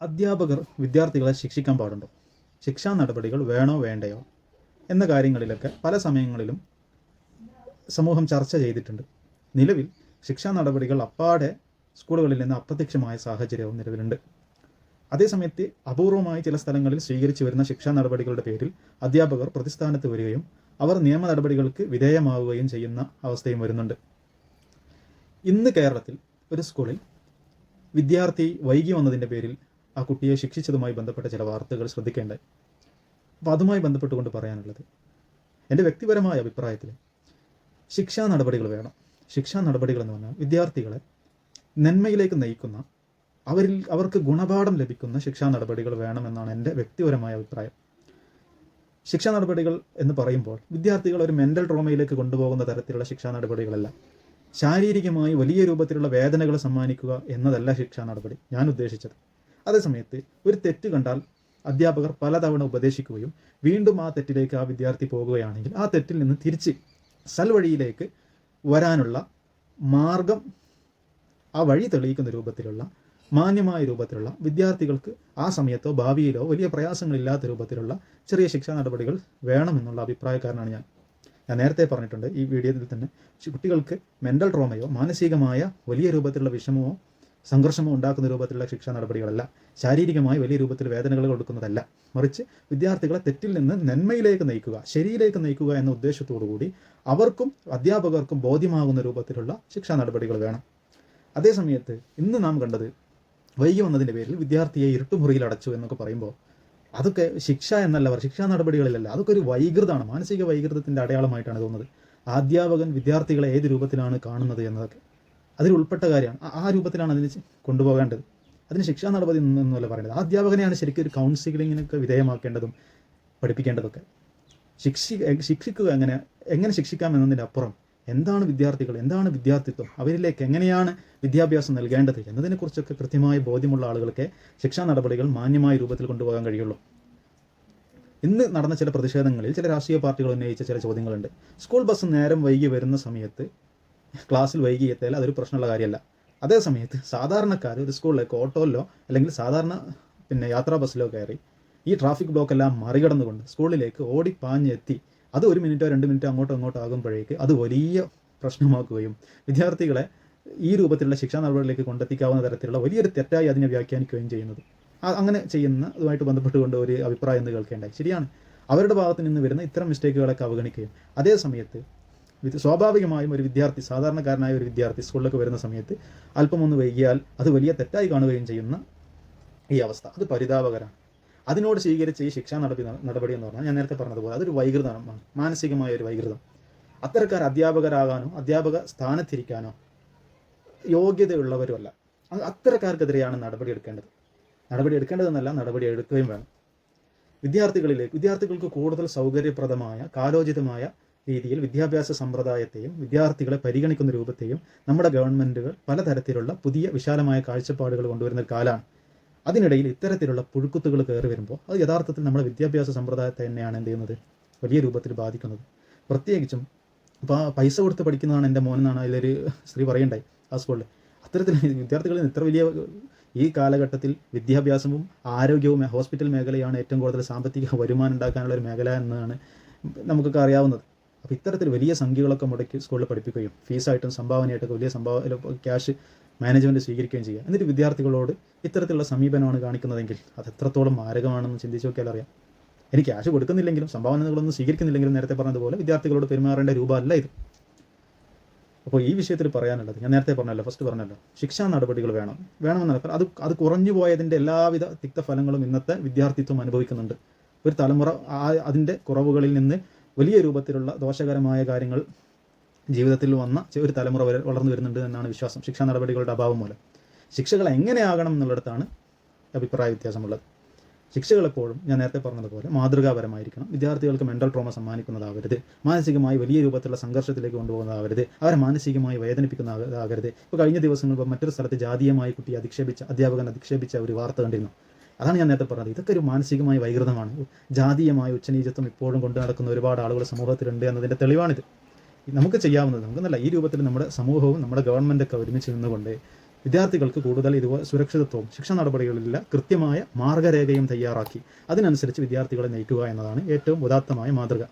അധ്യാപകർ വിദ്യാർത്ഥികളെ ശിക്ഷിക്കാൻ പാടുണ്ടോ? ശിക്ഷാ നടപടികൾ വേണോ വേണ്ടയോ? എന്ന കാര്യങ്ങളിലൊക്കെ പല സമയങ്ങളിലും സമൂഹം ചർച്ച ചെയ്തിട്ടുണ്ട്. നിലവിൽ ശിക്ഷാ നടപടികൾ അപ്പാടെ സ്കൂളുകളിൽ നിന്ന് അപ്രത്യക്ഷമായ സാഹചര്യവും നിലവിലുണ്ട്. അതേസമയത്ത് അപൂർവമായി ചില സ്ഥലങ്ങളിൽ സ്വീകരിച്ചു വരുന്ന ശിക്ഷാ നടപടികളുടെ പേരിൽ അധ്യാപകർ പ്രതിസ്ഥാനത്ത് വരികയും അവർ നിയമ നടപടികൾക്ക് വിധേയമാവുകയും ചെയ്യുന്ന അവസ്ഥയും വരുന്നുണ്ട്. ഇന്ന് കേരളത്തിൽ ഒരു സ്കൂളിൽ വിദ്യാർത്ഥി വൈകി വന്നതിന്റെ പേരിൽ ആ കുട്ടിയെ ശിക്ഷിച്ചതുമായി ബന്ധപ്പെട്ട ചില വാർത്തകൾ ശ്രദ്ധിക്കേണ്ടത് അപ്പോൾ അതുമായി ബന്ധപ്പെട്ടുകൊണ്ട് പറയാനുള്ളത് എന്റെ വ്യക്തിപരമായ അഭിപ്രായത്തിൽ ശിക്ഷാ നടപടികൾ വേണം. ശിക്ഷാ നടപടികൾ എന്ന് പറഞ്ഞാൽ വിദ്യാർത്ഥികളെ നന്മയിലേക്ക് നയിക്കുന്ന അവരിൽ അവർക്ക് ഗുണപാഠം ലഭിക്കുന്ന ശിക്ഷാ നടപടികൾ വേണമെന്നാണ് എന്റെ വ്യക്തിപരമായ അഭിപ്രായം. ശിക്ഷാ നടപടികൾ എന്ന് പറയുമ്പോൾ വിദ്യാർത്ഥികൾ ഒരു മെന്റൽ ട്രോമയിലേക്ക് കൊണ്ടുപോകുന്ന തരത്തിലുള്ള ശിക്ഷാ നടപടികളല്ല. ശാരീരികമായി വലിയ രൂപത്തിലുള്ള വേദനകൾ സമ്മാനിക്കുക എന്നതല്ല ശിക്ഷാ നടപടി. ഞാൻ ഉദ്ദേശിച്ചത്. അതേസമയത്ത് ഒരു തെറ്റ് കണ്ടാൽ അധ്യാപകർ പലതവണ ഉപദേശിക്കുകയും വീണ്ടും ആ തെറ്റിലേക്ക് ആ വിദ്യാർത്ഥി പോകുകയാണെങ്കിൽ ആ തെറ്റിൽ നിന്ന് തിരിച്ച് സൽവഴിയിലേക്ക് വരാനുള്ള മാർഗം ആ വഴി തെളിയിക്കുന്ന രൂപത്തിലുള്ള മാന്യമായ രൂപത്തിലുള്ള വിദ്യാർത്ഥികൾക്ക് ആ സമയത്തോ ഭാവിയിലോ വലിയ പ്രയാസങ്ങളില്ലാത്ത രൂപത്തിലുള്ള ചെറിയ ശിക്ഷാ നടപടികൾ വേണമെന്നുള്ള അഭിപ്രായക്കാരനാണ് ഞാൻ. ഞാൻ നേരത്തെ പറഞ്ഞിട്ടുണ്ട് ഈ വീഡിയോയിൽ തന്നെ കുട്ടികൾക്ക് മെന്റൽ ട്രോമയോ മാനസികമായ വലിയ രൂപത്തിലുള്ള വിഷമമോ സംഘർഷമോ ഉണ്ടാക്കുന്ന രൂപത്തിലുള്ള ശിക്ഷാ നടപടികളല്ല. ശാരീരികമായി വലിയ രൂപത്തിൽ വേദനകൾ കൊടുക്കുന്നതല്ല. മറിച്ച് വിദ്യാർത്ഥികളെ തെറ്റിൽ നിന്ന് നന്മയിലേക്ക് നയിക്കുക ശരിയിലേക്ക് നയിക്കുക എന്ന ഉദ്ദേശത്തോടു കൂടി അവർക്കും അധ്യാപകർക്കും ബോധ്യമാകുന്ന രൂപത്തിലുള്ള ശിക്ഷാ നടപടികൾ വേണം. അതേസമയത്ത് ഇന്ന് നാം കണ്ടത് വൈകി വന്നതിന്റെ പേരിൽ വിദ്യാർത്ഥിയെ ഇരുട്ടുമുറിയിൽ അടച്ചു എന്നൊക്കെ പറയുമ്പോൾ അതൊക്കെ ശിക്ഷ എന്നല്ല അവർ ശിക്ഷാ നടപടികളിലല്ല. അതൊക്കെ ഒരു വൈകൃതമാണ് മാനസിക വൈകൃതത്തിന്റെ അടയാളമായിട്ടാണ് തോന്നുന്നത്. അധ്യാപകൻ വിദ്യാർത്ഥികളെ ഏത് രൂപത്തിലാണ് കാണുന്നത് എന്നതൊക്കെ അതിൽ ഉൾപ്പെട്ട കാര്യമാണ് ആ- രൂപത്തിലാണ് അതിന് കൊണ്ടുപോകേണ്ടത്. അതിന് ശിക്ഷാ നടപടി എന്നല്ല പറയുന്നത് അധ്യാപകനെയാണ് ശരിക്കും ഒരു കൗൺസിലിങ്ങിനൊക്കെ വിധേയമാക്കേണ്ടതും പഠിപ്പിക്കേണ്ടതൊക്കെ. ശിക്ഷി ശിക്ഷിക്കുക എങ്ങനെ എങ്ങനെ ശിക്ഷിക്കാം എന്നതിന്റെ അപ്പുറം എന്താണ് വിദ്യാർത്ഥികൾ എന്താണ് വിദ്യാർത്ഥിത്വം അവരിലേക്ക് എങ്ങനെയാണ് വിദ്യാഭ്യാസം നൽകേണ്ടത് എന്നതിനെക്കുറിച്ചൊക്കെ കൃത്യമായ ബോധ്യമുള്ള ആളുകൾക്ക് ശിക്ഷാ നടപടികൾ മാന്യമായ രൂപത്തിൽ കൊണ്ടുപോകാൻ കഴിയുള്ളൂ. ഇന്ന് നടന്ന ചില പ്രതിഷേധങ്ങളിൽ ചില രാഷ്ട്രീയ പാർട്ടികൾ ഉന്നയിച്ച ചില ചോദ്യങ്ങളുണ്ട്. സ്കൂൾ ബസ് നേരം വൈകി വരുന്ന സമയത്ത് ക്ലാസ്സിൽ വൈകി എത്തിയാൽ അതൊരു പ്രശ്നമുള്ള കാര്യമല്ല. അതേ സമയത്ത് സാധാരണക്കാർ ഒരു സ്കൂളിലേക്ക് ഓട്ടോയിലോ അല്ലെങ്കിൽ സാധാരണ പിന്നെ യാത്രാ ബസ്സിലോ കയറി ഈ ട്രാഫിക് ബ്ലോക്ക് എല്ലാം മറികടന്നുകൊണ്ട് സ്കൂളിലേക്ക് ഓടി പാഞ്ഞെത്തി അത് ഒരു മിനിറ്റോ രണ്ട് മിനിറ്റോ അങ്ങോട്ടോ അങ്ങോട്ടോ ആകുമ്പോഴേക്ക് അത് വലിയ പ്രശ്നമാക്കുകയും വിദ്യാർത്ഥികളെ ഈ രൂപത്തിലുള്ള ശിക്ഷാ നടപടികളിലേക്ക് കൊണ്ടെത്തിക്കാവുന്ന തരത്തിലുള്ള വലിയൊരു തെറ്റായി അതിനെ വ്യാഖ്യാനിക്കുകയും ചെയ്യുന്നത്. അങ്ങനെ ചെയ്യുന്ന അതുമായിട്ട് ബന്ധപ്പെട്ടുകൊണ്ട് ഒരു അഭിപ്രായം എന്ന് കേൾക്കേണ്ടായി. ശരിയാണ്. അവരുടെ ഭാഗത്ത് നിന്ന് വരുന്ന ഇത്തരം മിസ്റ്റേക്കുകളൊക്കെ അവഗണിക്കുകയും. അതേ സമയത്ത് സ്വാഭാവികമായും ഒരു വിദ്യാർത്ഥി സാധാരണക്കാരനായ ഒരു വിദ്യാർത്ഥി സ്കൂളിലേക്ക് വരുന്ന സമയത്ത് അല്പമൊന്ന് വൈകിയാൽ അത് വലിയ തെറ്റായി കാണുകയും ചെയ്യുന്ന ഈ അവസ്ഥ. അത് പരിതാപകരമാണ്. അതിനോട് സ്വീകരിച്ച ഈ ശിക്ഷാ നടപടി നടപടി എന്ന് പറഞ്ഞാൽ ഞാൻ നേരത്തെ പറഞ്ഞതുപോലെ അതൊരു വൈകൃതമാണ്. മാനസികമായ ഒരു വൈകൃതം. അത്തരക്കാർ അധ്യാപകരാകാനോ അധ്യാപക സ്ഥാനത്തിരിക്കാനോ യോഗ്യതയുള്ളവരുമല്ല. അത് അത്തരക്കാർക്കെതിരെയാണ് നടപടി എടുക്കേണ്ടത്. നടപടി എടുക്കേണ്ടതെന്നല്ല നടപടി എടുക്കുകയും വേണം. വിദ്യാർത്ഥികളിലേക്ക് വിദ്യാർത്ഥികൾക്ക് കൂടുതൽ സൗകര്യപ്രദമായ കാലോചിതമായ രീതിയിൽ വിദ്യാഭ്യാസ സമ്പ്രദായത്തെയും വിദ്യാർത്ഥികളെ പരിഗണിക്കുന്ന രൂപത്തെയും നമ്മുടെ ഗവൺമെന്റുകൾ പലതരത്തിലുള്ള പുതിയ വിശാലമായ കാഴ്ചപ്പാടുകൾ കൊണ്ടുവരുന്ന കാലമാണ് അതിനിടയിൽ ഇത്തരത്തിലുള്ള പുഴുക്കുത്തുകൾ കയറി വരുമ്പോൾ അത് യഥാർത്ഥത്തിൽ നമ്മുടെ വിദ്യാഭ്യാസ സമ്പ്രദായത്തെ തന്നെയാണ് എന്ത് ചെയ്യുന്നത്? വലിയ രൂപത്തിൽ ബാധിക്കുന്നത്. പ്രത്യേകിച്ചും ഇപ്പോൾ പൈസ കൊടുത്ത് പഠിക്കുന്നതാണ് എന്റെ മോനെന്നാണ് അതിലൊരു സ്ത്രീ പറയണ്ടായി ആ സ്കൂളിൽ. അത്തരത്തിൽ വിദ്യാർത്ഥികളിൽ ഇത്ര വലിയ ഈ കാലഘട്ടത്തിൽ വിദ്യാഭ്യാസവും ആരോഗ്യവും ഹോസ്പിറ്റൽ മേഖലയാണ് ഏറ്റവും കൂടുതൽ സാമ്പത്തിക വരുമാനം ഉണ്ടാക്കാനുള്ള ഒരു മേഖല എന്നാണ് നമുക്കൊക്കെ അറിയാവുന്നത്. അപ്പോൾ ഇത്തരത്തിൽ വലിയ സംഖ്യകളൊക്കെ മുടക്കി സ്കൂളിൽ പഠിപ്പിക്കുകയും ഫീസായിട്ടും സംഭാവനയായിട്ടൊക്കെ വലിയ സംഭാവന ക്യാഷ് മാനേജ്മെന്റ് സ്വീകരിക്കുകയും ചെയ്യുക. എന്നിട്ട് വിദ്യാർത്ഥികളോട് ഇത്തരത്തിലുള്ള സമീപനമാണ് കാണിക്കുന്നതെങ്കിൽ അത് എത്രത്തോളം മാരകമാണെന്ന് ചിന്തിച്ച് നോക്കിയാൽ അറിയാം. എനിക്ക് ക്യാഷ് കൊടുക്കുന്നില്ലെങ്കിലും സംഭാവനകളൊന്നും സ്വീകരിക്കുന്നില്ലെങ്കിലും നേരത്തെ പറഞ്ഞതുപോലെ വിദ്യാർത്ഥികളോട് പെരുമാറേണ്ട രൂപമല്ല ഇത്. അപ്പോൾ ഈ വിഷയത്തിൽ പറയാനുള്ളത് ഞാൻ നേരത്തെ പറഞ്ഞല്ലോ ഫസ്റ്റ് പറഞ്ഞല്ലോ. ശിക്ഷാ നടപടികൾ വേണം. വേണമെന്നല്ല അത് അത് കുറഞ്ഞു പോയതിന്റെ എല്ലാവിധ തിക്തഫലങ്ങളും ഇന്നത്തെ വിദ്യാർത്ഥിത്വം അനുഭവിക്കുന്നുണ്ട്. ഒരു തലമുറ അതിന്റെ കുറവുകളിൽ നിന്ന് വലിയ രൂപത്തിലുള്ള ദോഷകരമായ കാര്യങ്ങൾ ജീവിതത്തിൽ വന്ന ഒരു തലമുറ വരെ വളർന്നു വരുന്നുണ്ട് എന്നാണ് വിശ്വാസം. ശിക്ഷാ നടപടികളുടെ അഭാവം മൂലം. ശിക്ഷകൾ എങ്ങനെയാകണം എന്നുള്ളിടത്താണ് അഭിപ്രായ വ്യത്യാസമുള്ളത്. ശിക്ഷകൾ എപ്പോഴും ഞാൻ നേരത്തെ പറഞ്ഞതുപോലെ മാതൃകാപരമായിരിക്കണം. വിദ്യാർത്ഥികൾക്ക് മെന്റൽ ട്രോമ സമ്മാനിക്കുന്നതാവരുത്. മാനസികമായി വലിയ രൂപത്തിലുള്ള സംഘർഷത്തിലേക്ക് കൊണ്ടുപോകുന്നതാവരുത്. അവരെ മാനസികമായി വേദനിപ്പിക്കുന്നതാകരുത് ഇപ്പോൾ കഴിഞ്ഞ ദിവസങ്ങൾ മറ്റൊരു സ്ഥലത്ത് ജാതീയമായി കുട്ടിയെ അധിക്ഷേപിച്ച അധ്യാപകൻ അധിക്ഷേപിച്ച ഒരു വാർത്ത കണ്ടിരുന്നു. അതാണ് ഞാൻ നേരത്തെ പറഞ്ഞത്. ഇതൊക്കെ ഒരു മാനസികമായ വൈകൃതമാണ്. ജാതീയമായ ഉച്ചനീചത്വം ഇപ്പോഴും കൊണ്ടു നടക്കുന്ന ഒരുപാട് ആളുകൾ സമൂഹത്തിലുണ്ട് എന്നതിന്റെ തെളിവാണിത്. നമുക്ക് ചെയ്യാവുന്നത് നമുക്കെന്നല്ല ഈ രൂപത്തിൽ നമ്മുടെ സമൂഹവും നമ്മുടെ ഗവൺമെന്റൊക്കെ ഒരുമിച്ച് നിന്നുകൊണ്ട് വിദ്യാർത്ഥികൾക്ക് കൂടുതൽ ഇതുപോലെ സുരക്ഷിതത്വവും ശിക്ഷ നടപടികളില്ല കൃത്യമായ മാർഗരേഖയും തയ്യാറാക്കി അതിനനുസരിച്ച് വിദ്യാർത്ഥികളെ നയിക്കുക എന്നതാണ് ഏറ്റവും ഉദാത്തമായ മാതൃക.